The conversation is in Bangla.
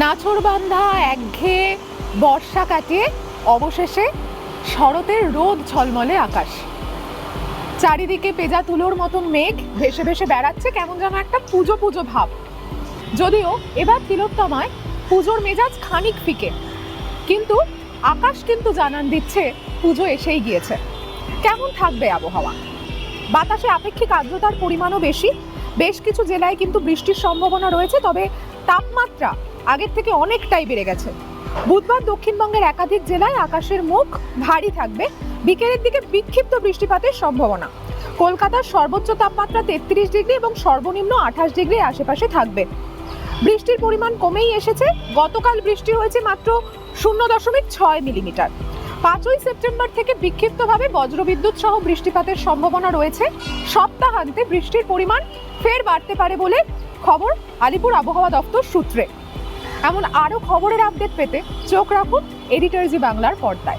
নাছরবান্ধা একঘেয়ে বর্ষা কাটিয়ে অবশেষে শরতের রোদ ঝলমলে আকাশ। চারিদিকে পেজা তুলোর মতন মেঘ ভেসে ভেসে বেড়াচ্ছে কেমন যেন একটা পুজো পুজো ভাব। যদিও এবার তিলোত্তমায় পুজোর মেজাজ খানিক ফিকে, কিন্তু আকাশ কিন্তু জানান দিচ্ছে পুজো এসেই গিয়েছে। কেমন থাকবে আবহাওয়া? বাতাসে আপেক্ষিক আর্দ্রতার পরিমাণও বেশি। বেশ কিছু জেলায় কিন্তু বৃষ্টির সম্ভাবনা রয়েছে, তবে তাপমাত্রা আগের থেকে অনেকটাই বেড়ে গেছে। বুধবার দক্ষিণবঙ্গের একাধিক জেলায় আকাশের মুখ ভারী থাকবে। বিকেলের দিকে বিক্ষিপ্ত বৃষ্টিপাতের সম্ভাবনা। কলকাতার সর্বোচ্চ তাপমাত্রা তেত্রিশ ডিগ্রি এবং সর্বনিম্ন আঠাশ ডিগ্রি আশেপাশে থাকবে। বৃষ্টির পরিমাণ কমেই এসেছে। গতকাল বৃষ্টি হয়েছে মাত্র শূন্য দশমিক ছয় মিলিমিটার। পাঁচই সেপ্টেম্বর থেকে বিক্ষিপ্তভাবে বজ্রবিদ্যুৎ সহ বৃষ্টিপাতের সম্ভাবনা রয়েছে। সপ্তাহান্তে বৃষ্টির পরিমাণ ফের বাড়তে পারে বলে খবর আলিপুর আবহাওয়া দপ্তর সূত্রে। এমন আরও খবরের আপডেট পেতে চোখ রাখুন এডিটরজি বাংলার পর্দায়।